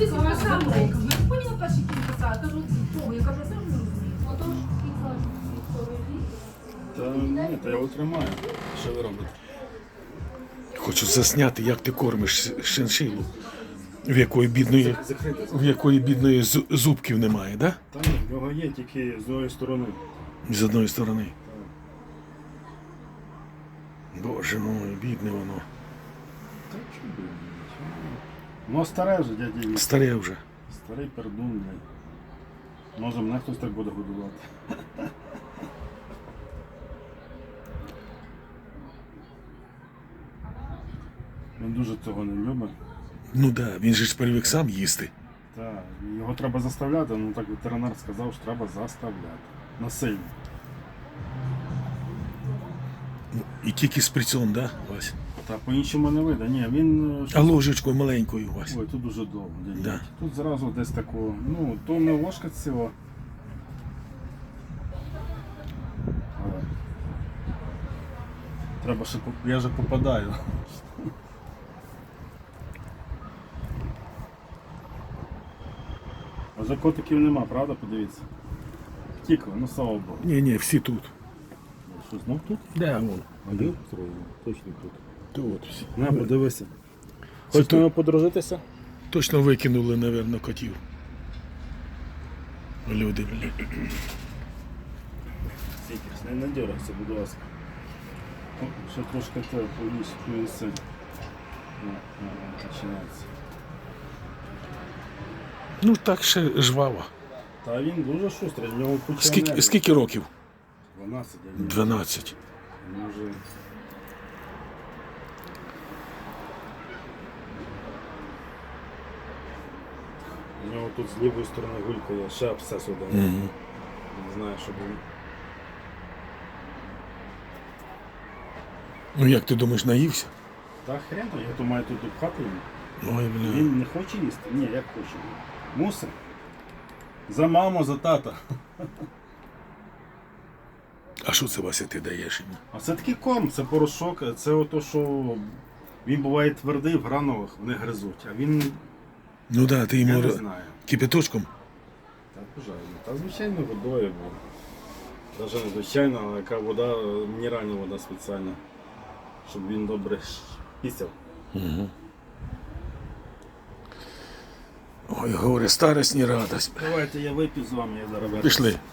ти сама сам рейка. Ви поняла перші кілька я кажу, того, я кажу, я сам не розумію. Отож, і кажуть. Та ні, та я утримаю. Що ви робите? Хочу засняти, як ти кормиш шиншилу, в якої бідної, Закрите. в якої бідної зу- зубків немає, да? Та ні, в нього є тільки з одної сторони. З одної сторони. Боже мой, бідне воно. Та чудо. Ну старе вже, дядя Вік. Старе вже. Старий пердун, блядь. Може мене хтось так буде годувати. Він дуже цього не любить. Ну да, він же ж привик сам їсти. Так, його треба заставляти, ну так ветеринар сказав, що треба заставляти. Насильно. І тільки з прицьом, да, Вась? Та по-іншому не вийде. Ні, він. е, А ложечкою маленькою, Вась. Ой, тут дуже довго. Да. Тут зразу десь такого. Ну, то не ложка ціла. Але Треба ще я же попадаю. А вже котиків нема, правда? Подивіться. Втікли, ну слава Богу. Ні, ні, всі тут. Що, знов тут? Да, вон. А де? Точно тут. Тут всі. На, подивися. Це Хочете ми подружитися? Точно викинули, напевно, котів. Люди. Сікерс, не надірайся, будь ласка. Ще трошки те повніше повіси. На, на, на, починається. Ну так ще жваво. Та він дуже шустрий, в нього куча Скільки, скільки років? 12, я 12. Може. У нього тут з лівої сторони гулька є, ще абсцес один. Не знаю, що він. Ну як ти думаєш, наївся? Та хрен, то, я то маю тут допхати йому. Ой, бля. Він не хоче їсти? Ні, як хоче. Мусить. За маму, за тата. А що це Вася ти даєш йому? А це такий корм, це порошок, це ото, що він буває твердий в гранових, вони гризуть, а він Ну да, ти йому не знаю. кипяточком. Та бажаю. Та звичайно водою, бо навіть не звичайно, але яка вода, мінеральна вода спеціальна, щоб він добре пісяв. Угу. Ой, горе, старость не радость. Давайте я вип'ю з вами, я зараз Пішли.